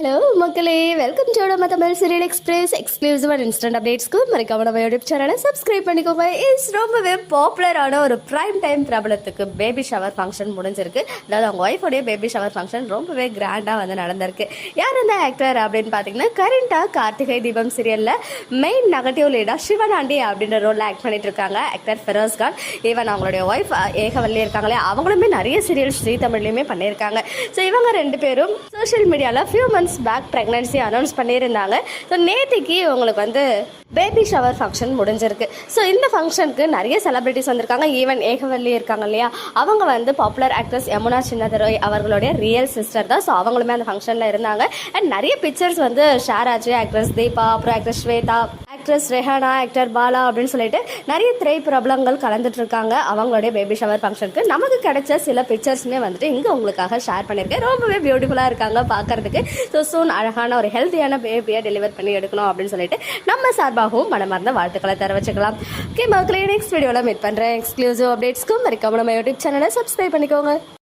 Hello மக்களே. Welcome to நம்ம Tamil serial express exclusive and instant அப்டேட்ஸ்க்கு மறக்காம நம்ம யூடியூப் சேனலை சப்ஸ்கிரைப் பண்ணிக்கோங்க. இஸ் ரொம்பவே பாப்புலரான ஒரு ப்ரைம் டைம் பிரபலத்துக்கு பேபி ஷவர் ஃபங்க்ஷன் முடிஞ்சிருக்கு. அதாவது அவங்க ஒய்ஃபோடைய பேபி ஷவர் ஃபங்க்ஷன் ரொம்பவே கிராண்டாக வந்து நடந்திருக்கு. யார் அந்த ஆக்டர் அப்படின்னு பார்த்தீங்கன்னா கரண்டா கார்த்திகை தீபம் சீரியலில் மெயின் நெகட்டிவ் லீடாக சிவனாண்டி அப்படின்ற ரோலில் ஆக்ட் பண்ணிட்டு இருக்காங்க. ஆக்டர் ஃபெரோஸ் கான் ஈவன் அவங்களுடைய ஒய்ஃப் ஏகவல்லி இருக்காங்களே. அவங்களுமே நிறைய சீரியல் ஸ்ரீ தமிழ்லையுமே பண்ணியிருக்காங்க. ஸோ இவங்க ரெண்டு பேரும் சோஷியல் மீடியாவில் few months back pregnancy announce பண்ணியிருந்தாங்க. ஸோ நேற்றுக்கு உங்களுக்கு வந்து பேபி ஷவர் ஃபங்க்ஷன் முடிஞ்சிருக்கு. ஸோ இந்த ஃபங்க்ஷனுக்கு நிறைய செலிபிரிட்டிஸ் வந்திருக்காங்க. ஈவன் ஏகவல்லி இருக்காங்க இல்லையா? அவங்க வந்து பாப்புலர் ஆக்ட்ரஸ் யமுனா சின்னதரோய் அவர்களுடைய ரியல் சிஸ்டர் தான். ஸோ அவங்களுமே அந்த ஃபங்க்ஷனில் இருந்தாங்க. அண்ட் நிறைய பிக்சர்ஸ் வந்து ஷேர் ஆச்சு. ஆக்ட்ரஸ் தீபா அப்புறம் actress Swetha actress Rehana actor Bala அப்படின்னு சொல்லிட்டு நிறைய திரை பிரபலங்கள் கலந்துட்டு இருக்காங்க அவங்களுடைய பேபி ஷவர் ஃபங்க்ஷனுக்கு நமக்கு கிடைச்ச சில பிக்சர்ஸுமே வந்துட்டு இங்கே உங்களுக்காக ஷேர் பண்ணியிருக்கேன். ரொம்பவே பியூட்டிஃபுல்லாக இருக்காங்க பார்க்கறதுக்கு. ஸோ சூன் அழகான ஒரு ஹெல்த்தியான பேபியை டெலிவர் பண்ணி எடுக்கணும் அப்படின்னு சொல்லிட்டு நம்ம சார்பாகவும் மனமார்ந்த வாழ்த்துக்களை தெரிவிச்சுக்கலாம். ஓகே மக்களே நெக்ஸ்ட் வீடியோவில் மீட் பண்ணுறேன் எக்ஸ்க்ளூசிவ் அப்டேட்ஸ்க்கும் மறக்காம நம்ம யூடியூப் சேனலை சப்ஸ்கிரைப் பண்ணிக்கோங்க.